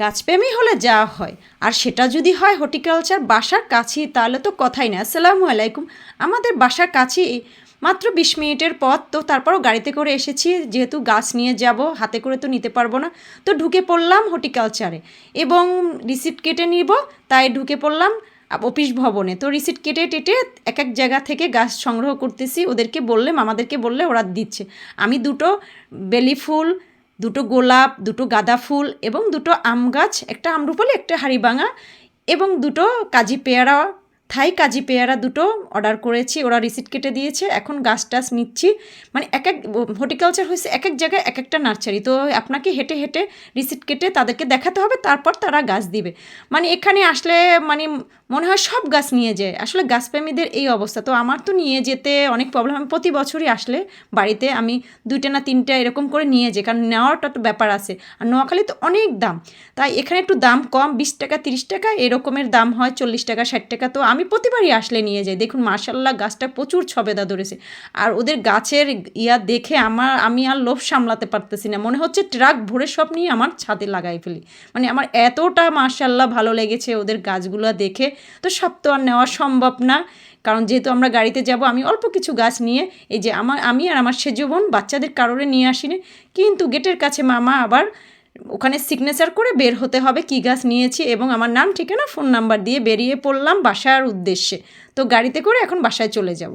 গাছপ্রেমী হলে যা হয়। আর সেটা যদি হয় হর্টিকালচার বাসার কাছেই, তাহলে তো কথাই না। আসসালামু আলাইকুম। আমাদের বাসার কাছেই মাত্র বিশ মিনিটের পথ। তো তারপরও গাড়িতে করে এসেছি। যেহেতু গাছ নিয়ে যাব, হাতে করে তো নিতে পারব না। তো ঢুকে পড়লাম হর্টিকালচারে। এবং রিসিপ্ট কেটে নিব, তাই ঢুকে পড়লাম অফিস ভবনে। তো রিসিপ্ট কেটে টেটে এক এক জায়গা থেকে গাছ সংগ্রহ করতেছি। ওদেরকে বললে আমাদেরকে বললে ওরা দিচ্ছে। আমি দুটো বেলি ফুল দুটো গোলাপ, দুটো গাঁদা ফুল এবং দুটো আম গাছ, একটা আমরুপালি, একটা হাড়িভাঙা এবং দুটো কাজি পেয়ারা থাই কাজি পেয়ারা দুটো অর্ডার করেছি, ওরা রিসিপ্ট কেটে দিয়েছে, এখন গাছ টাছ নিচ্ছি। মানে এক এক হর্টিকালচার হয়েছে এক এক জায়গায় এক একটা নার্সারি তো আপনাকে হেঁটে হেঁটে রিসিপ্ট কেটে তাদেরকে দেখাতে হবে, তারপর তারা গাছ দিবে। মানে এখানে আসলে মানে মনে হয় সব গাছ নিয়ে যায়। আসলে গাছপ্রেমীদের এই অবস্থা। তো আমার তো নিয়ে যেতে অনেক প্রবলেম আমি প্রতি বছরই আসলে বাড়িতে আমি দুইটা না তিনটা এরকম করে নিয়ে যাই, কারণ নেওয়াটা তো ব্যাপার আছে। আর নোয়াখালী তো অনেক দাম। তাই এখানে একটু দাম কম, বিশ টাকা, তিরিশ টাকা, এরকমের দাম হয় চল্লিশ টাকা, ষাট টাকা। তো আমি প্রতিবারই আসলে নিয়ে যাই। দেখুন মার্শাল্লাহ গাছটা প্রচুর ছবেদা ধরেছে। আর ওদের গাছের ইয়া দেখে আমার, আমি আর লোভ সামলাতে পারতেছি না। মনে হচ্ছে ট্রাক ভরে সব নিয়ে আমার ছাদে লাগাই ফেলি। মানে আমার এতটা মার্শাল্লাহ ভালো লেগেছে ওদের গাছগুলো দেখে। তো সব তো আর নেওয়া সম্ভব না। কারণ যেহেতু আমরা গাড়িতে যাব, আমি অল্প কিছু গাছ নিয়ে, এই যে আমার, আমি আর আমার সেজ বোন বাচ্চাদের কারোরে নিয়ে আসিনি। কিন্তু গেটের কাছে মামা আবার ওখানে সিগনেচার করে বের হতে হবে কী গাছ নিয়েছি এবং আমার নাম, ঠিকানা ফোন নাম্বার দিয়ে বেরিয়ে পড়লাম বাসার উদ্দেশ্যে। তো গাড়িতে করে এখন বাসায় চলে যাব।